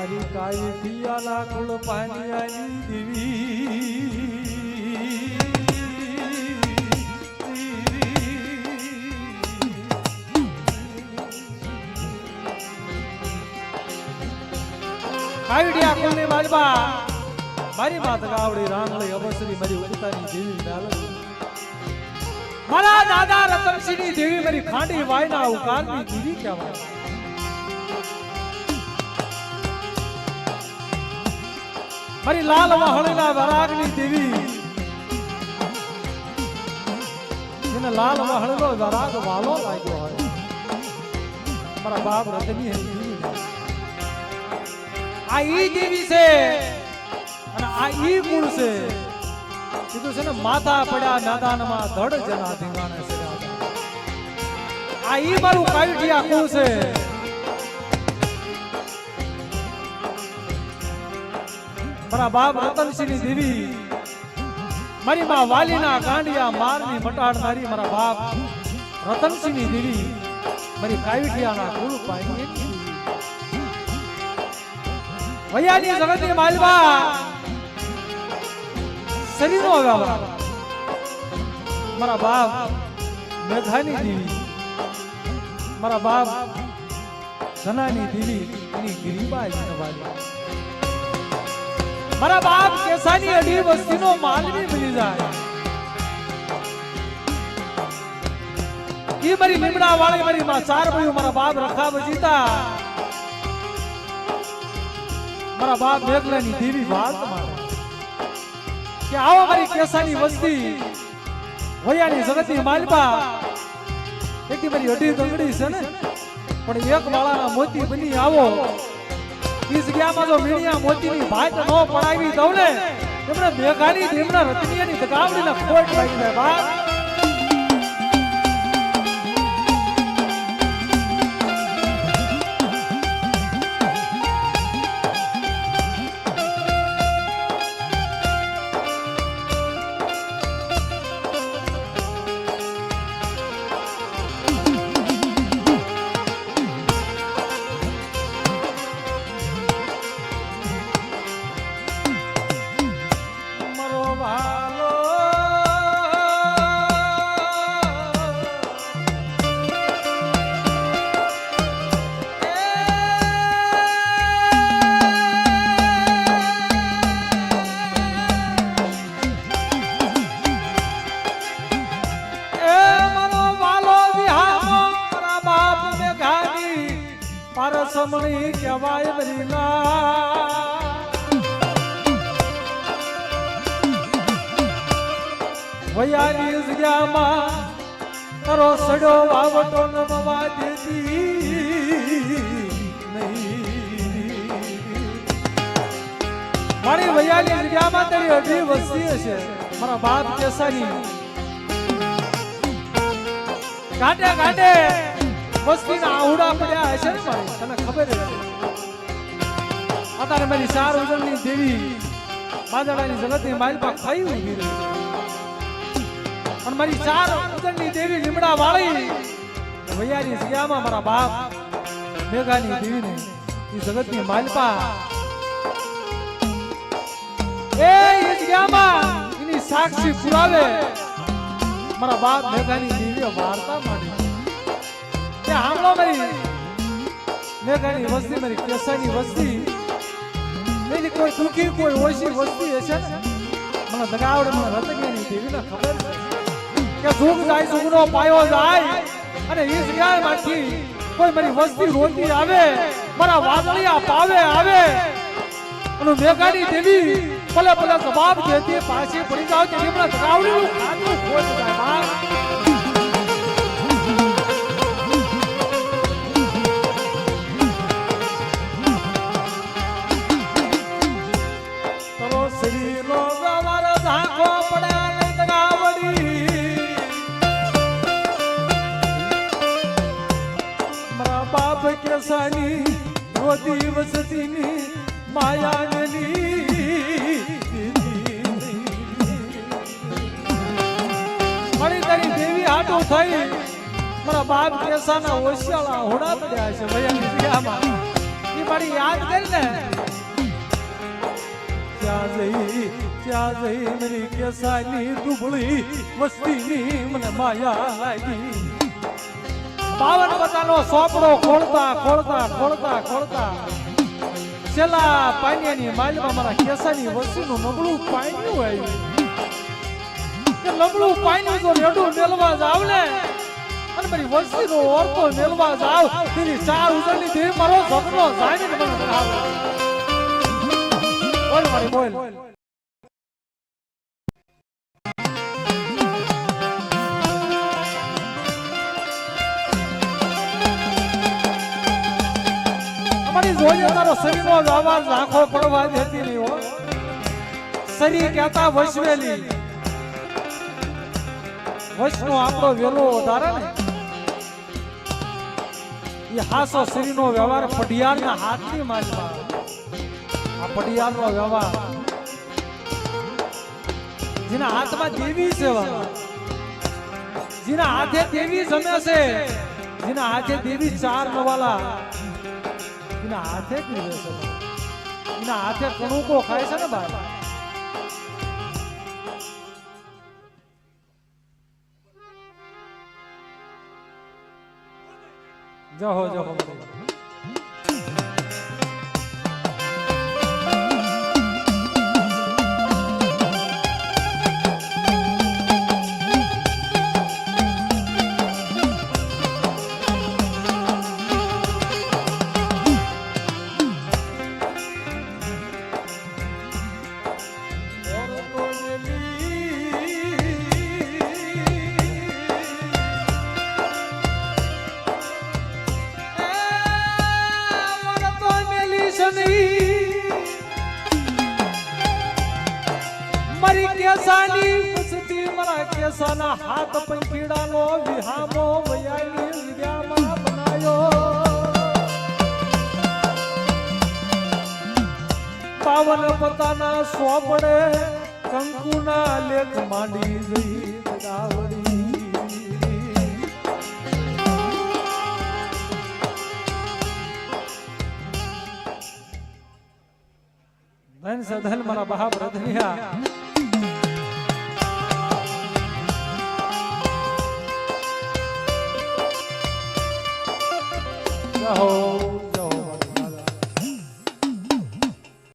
મારી કાઈ પિયાલા કુળ દેવી કાવડિયા કુળની માલબા મારી દેવી મારા દાદા રતનસિંહની દેવી મારી ખાંડી વાયના ઉકારની દેવી કહેવાય. મારી લાલ વહણીના વરાગની દેવી. જેને લાલ વહણનો વરાગ વાલો લાગ્યો હોય. મારા બાપ રતની આ ઈ દેવી છે અને આ ઈ ગુણ છે. કીધું છે ને, માથા પડ્યા નાદાનમાં ધડ જના ધીંગાણે છે આ ઈ મારું કાયઢિયા કુળ છે. મારા બાપ રતનસિંહની દેવી. મારી માં વાલીના ગાંડિયા મારની મટાડનારી મારા બાપ રતનસિંહની દેવી. મારી કાવીઠિયાના પાણી વૈયાની જગતની માલવા. શરીરનો વ્યવહાર. મારા બાપ મેધાની દેવી. મારા બાપ સનાની દેવી. એની ગિરિબાઈ નવાલી મારા બાપ કેસાની અઢી વસ્તીનો માલવી મળી જાય. ઈ મારી લીમડા વાળી મારી માં ચાર ભાઈઓ મારા બાપ રખા વજીતા મારા બાપ મેઘલાની દેવી વાત મારે કે આવો મારી કેસાની વસ્તી, વૈયાની જગતની માલબા. એકથી મારી અઢી દંગડી છે ને. પણ એક માળાના મોતી બની આવો. ઈ જગ્યામાં જો મીણિયા મોતીની ભાત ન પડાવી દઉં ને તેમણે મેઘાની તેમના રતનિયાની દગાવડીના ખોટ લાગી જાય બાપ. પારસમણી કહેવાય બરીલા વયાની જગ્યામાં તારો સડો વાવટો નમવા દેતી મારી વયાની જગ્યામાં તારી અઢી વસ્તી હશે. મારા બાપ કેસાની કાંટે કાંટે. વસ્તીના આહુડા પડ્યા હશે ને મારે? તને ખબર હશે. અત્યારે મારી ચાર ઉજળની દેવી બાદડાની જગતની માલપા ખાઈ ઊભી રહી. અને મારી ચાર ઉદરની દેવી લીમડા વાળી ભૈયાની જગ્યામાં મારા બાપ મેઘાની દેવીને એ જગતની માલપા એ જગ્યામાં એની સાક્ષી પુરાવે. મારા બાપ મેઘાની દેવીએ વાર્તા માંડી. કે હામળો મારી. મેઘાની વસ્તી મારી કેસાની વસ્તી. એની કોઈ સુખી કોઈ ઓછી વસ્તી હશે ને? મને દગાવડે, મને દેવી દેવીને ખબર કે સુખ જાય, સુખનો પાયો જાય. અને એ માંથી કોઈ મારી વસ્તી રોતી આવે, મારા વાદળિયા પાવે આવે. અને મેઘાની દેવી ભલે ભલે જવાબ દેતી, પાછી પડી જાવ કે એમના દગાવડીનું ખાતું ખોટ જાય કેસાની રોતી વસતીની માયાની મળી તારી દેવી હાટો થઈ, મારા બાપ કેસાના ઓશિયાળા હોડા પડ્યા છે ભૈયાની ક્રિયામાં એ મારી યાદ કરી ને ત્યાં જઈ ત્યાં કેસાની દુબળી વસ્તીની મને માયા લાગી. બાવન પતાનો સોપડો ખોળતા ખોળતા ખોળતા ખોળતા. છેલ્લા પાણીની માલમાં મારા કેસાની વસ્તુનું નબળું પાણ્યું આવ્યું નબળું પાણી તો રેડું મેલવા જાવ ને અને મારી વસ્તીનો ઓરતો મેલવા જાવ તેની ચાર ઉજળની દેહ મારો સપનો જામીન મને બોલ બોલ. જોઈએ તારો શરીરનો જ આંખો પડવા દેતી નહીં હો. શરીર કહેતા વસવેલી વસનો આપણો વેલો વધારે ને. એ હાસો શરીરનો વ્યવહાર પડિયાળના હાથની માલમાં આ પડિયાળનો વ્યવહાર. જેના હાથમાં દેવી સેવા જેના હાથે દેવી જમે છે. જેના હાથે દેવી ચાર નવાલા. એના હાથે જ છે એના હાથે કણુકો ખાય છે ને ભાઈ. જહો જહો. કેસાની વસતી મારા કેસાના હાથ પંખીડાનો વિહામો વયાલી વિદ્યામાં બનાયો. પાવન પોતાના સોપડે કંકુના લેખ માંડી ગઈ ગાવડી ધન સધન મારા બાપ રધનિયા રહો